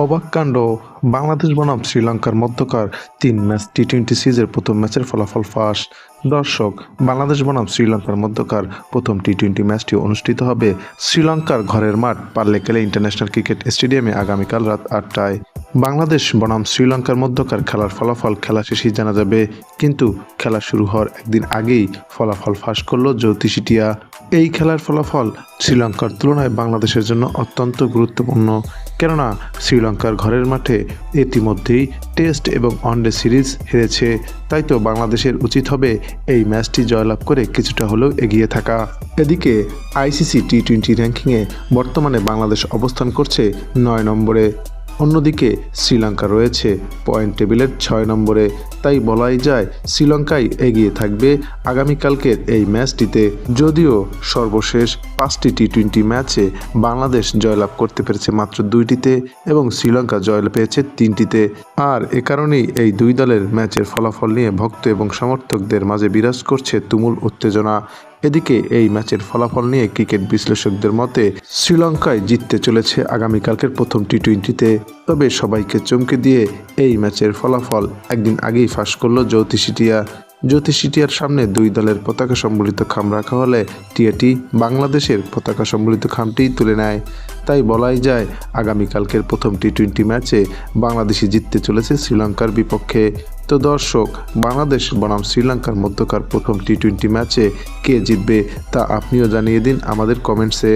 অবাক কাণ্ড। বাংলাদেশ বনাম শ্রীলঙ্কার মধ্যকার তিন ম্যাচ টি টোয়েন্টি সিরিজের প্রথম ম্যাচের ফলাফল ফাঁস। দর্শক, বাংলাদেশ বনাম শ্রীলঙ্কার মধ্যকার প্রথম টি টোয়েন্টি ম্যাচটি অনুষ্ঠিত হবে শ্রীলঙ্কার ঘরের মাঠ পার্লেকেলে ইন্টারন্যাশনাল ক্রিকেট স্টেডিয়ামে আগামীকাল রাত আটটায়। বাংলাদেশ বনাম শ্রীলঙ্কার মধ্যকার খেলার ফলাফল খেলা শেষেই জানা যাবে, কিন্তু খেলা শুরু হওয়ার একদিন আগেই ফলাফল ফাঁস করল জ্যোতিষিটিয়া এই খেলার ফলাফল শ্রীলঙ্কার তুলনায় বাংলাদেশের জন্য অত্যন্ত গুরুত্বপূর্ণ। কেননা শ্রীলঙ্কার ঘরের মাঠে ইতিমধ্যেই টেস্ট এবং ওয়ানডে সিরিজ হেরেছে। তাই তো বাংলাদেশের উচিত হবে এই ম্যাচটি জয়লাভ করে কিছুটা হলেও এগিয়ে থাকা। এদিকে আইসিসি টি টোয়েন্টি র্যাঙ্কিংয়ে বর্তমানে বাংলাদেশ অবস্থান করছে নয় নম্বরে। অন্যদিকে শ্রীলঙ্কা রয়েছে পয়েন্ট টেবিলের ছয় নম্বরে। তাই বলাই যায় শ্রীলঙ্কাই এগিয়ে থাকবে আগামীকালকের এই ম্যাচটিতে। যদিও সর্বশেষ পাঁচটি টি টোয়েন্টি ম্যাচে বাংলাদেশ জয়লাভ করতে পেরেছে মাত্র দুইটিতে এবং শ্রীলঙ্কা জয় পেয়েছে তিনটিতে। আর এ কারণেই এই দুই দলের ম্যাচের ফলাফল নিয়ে ভক্ত এবং সমর্থকদের মাঝে বিরাজ করছে তুমুল উত্তেজনা। এদিকে এই ম্যাচের ফলাফল নিয়ে ক্রিকেট বিশ্লেষকদের মতে শ্রীলঙ্কায় জিততে চলেছে আগামীকালকের প্রথম টি টোয়েন্টিতে তবে সবাইকে চমকে দিয়ে এই ম্যাচের ফলাফল একদিন আগেই ফাঁস করল জ্যোতিষিটিয়া জ্যোতিষিটিয়ার সামনে দুই দলের পতাকা সম্বলিত খাম রাখা হলে টিয়াটি বাংলাদেশের পতাকা সম্বলিত খামটিই তুলে নেয়। তাই বলাই যায়, আগামীকালকের প্রথম টি টোয়েন্টি ম্যাচে বাংলাদেশি জিততে চলেছে শ্রীলঙ্কার বিপক্ষে। তো দর্শক, বাংলাদেশ বনাম শ্রীলঙ্কার মধ্যকার প্রথম টি টোয়েন্টি ম্যাচে কে জিতবে তা আপনিও জানিয়ে দিন আমাদের কমেন্টসে।